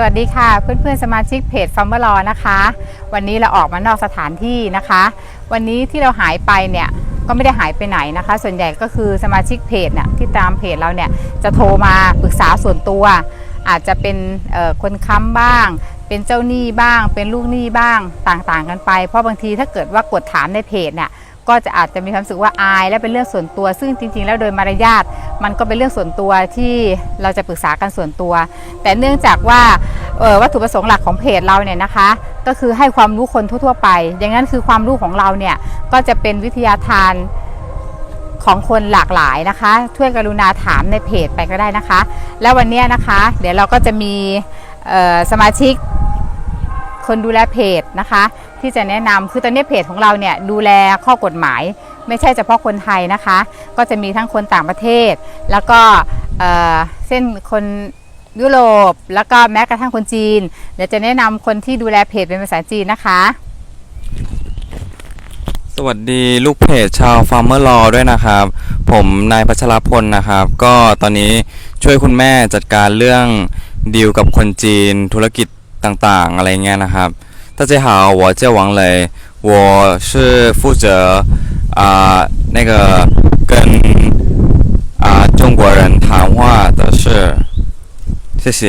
สวัสดีค่ะเพื่อนๆสมาชิกเพจฟัมเบอร์ลอนะคะ วันนี้เราออกมานอกสถานที่นะคะ วันนี้ที่เราหายไปเนี่ยก็ไม่ได้หายไปไหนนะคะ ส่วนใหญ่ก็คือสมาชิกเพจเนี่ยที่ตามเพจเราเนี่ยจะโทรมาปรึกษาส่วนตัว อาจจะเป็นคนค้ำบ้าง เป็นเจ้าหนี้บ้าง เป็นลูกหนี้บ้างต่างๆ กันไป เพราะบางทีถ้าเกิดว่ากดถามในเพจเนี่ยก็จะอาจจะมีความรู้สึกว่าอายและเป็นเรื่องส่วนตัว ซึ่งจริง ๆ แล้วโดยมารยาท มันก็เป็นเรื่องส่วนตัวที่เราจะปรึกษากันส่วนตัว แต่เนื่องจากว่าออวัตถุประสงค์หลักของเพจเราเนี่ยนะคะ ก็คือให้ความรู้คนทั่วๆไป อย่างนั้นคือความรู้ของเราเนี่ยก็จะเป็นวิทยาทานของคนหลากหลายนะคะ ช่วยกรุณาถามในเพจไปก็ได้นะคะ แล้ววันนี้นะคะ เดี๋ยวเราก็จะมีออสมาชิกคนดูแลเพจนะคะ ที่จะแนะนำคือตอนนี้เพจของเราเนี่ยดูแลข้อกฎหมาย ไม่ใช่เฉพาะคนไทยนะคะ ก็จะมีทั้งคนต่างประเทศ แล้วก็เส้นคนยุโรป แล้วก็แม้กระทั่งคนจีน เดี๋ยวจะแนะนำคนที่ดูแลเพจเป็นภาษาจีนนะคะ สวัสดีลูกเพจชาว Farmer Law ด้วยนะครับ ผมนายพัชรพลนะครับ ก็ตอนนี้ช่วยคุณแม่จัดการเรื่องดีลกับคนจีนธุรกิจต่างๆ อะไรเงี้ยนะครับ 大家好我叫王磊我是负责啊、那个跟啊、中国人谈话的事谢谢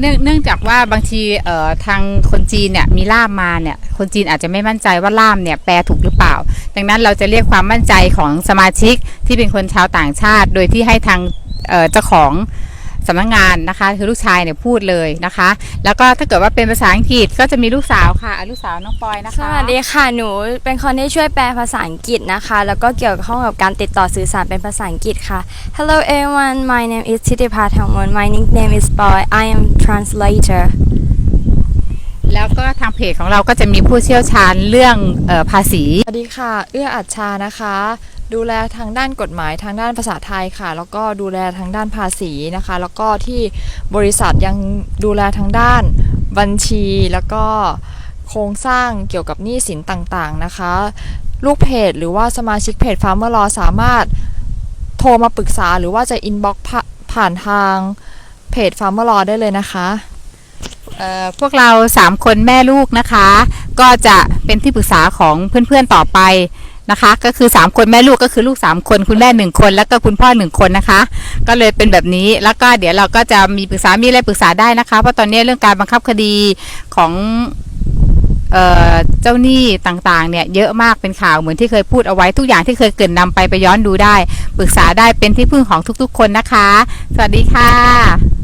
เนื่องเนื่องจากว่าบางทีเอ่อทางคนจีนเนี่ยมีล่ามมาเนี่ยคนจีนอาจจะไม่มั่นใจว่าล่ามเนี่ยแปลถูกหรือเปล่า ดังนั้นเราจะเรียกความมั่นใจของสมาชิกที่เป็นคนชาวต่างชาติ โดยที่ให้ทางเอ่อเจ้าของ สำนักงานนะคะ คือลูกชายเนี่ยพูดเลยนะคะ แล้วก็ถ้าเกิดว่าเป็นภาษาอังกฤษก็จะมีลูกสาวค่ะอะลูกสาวน้องปอยนะคะ สวัสดีค่ะ หนูเป็นคนที่ช่วยแปลภาษาอังกฤษนะคะ แล้วก็เกี่ยวข้องกับการติดต่อสื่อสารเป็นภาษาอังกฤษค่ะ Hello everyone my name is Titi Pathamon my nickname is Boy I am translator แล้วก็ทางเพจของเราก็จะมีผู้เชี่ยวชาญเรื่องเออภาษี สวัสดีค่ะ เอื้ออัจชานะคะ ดูแลทางด้านกฎหมายทางด้านภาษาไทยค่ะ แล้วก็ดูแลทางด้านภาษีนะคะ แล้วก็ที่บริษัทยังดูแลทางด้านบัญชี แล้วก็โครงสร้างเกี่ยวกับหนี้สินต่างๆนะคะ ลูกเพจหรือว่าสมาชิกเพจ Farmer Law สามารถโทรมาปรึกษาหรือว่าจะอินบ็อกผ่านทางเพจ Farmer Law ได้เลยนะคะพวกเรา 3 คนแม่ลูกนะคะ ก็จะเป็นที่ปรึกษาของเพื่อนๆต่อไป นะคะ ก็คือ 3 คนแม่ลูกก็คือลูก 3 คนคุณแม่ 1 คน แล้วก็คุณพ่อ 1 คนนะคะ ก็เลยเป็นแบบนี้แล้วก็เดี๋ยวเราก็จะมีปรึกษามีอะไรปรึกษาได้นะคะ เพราะตอนนี้เรื่องการบังคับคดีของเเจ้าหนี้ต่างๆ เนี่ยเยอะมากเป็นข่าวเหมือนที่เคยพูดเอาไว้ทุกอย่างที่เคยเกรินนำไปไปย้อนดูได้ ปรึกษาได้เป็นที่พึ่งของทุกๆ คนนะคะ สวัสดีค่ะ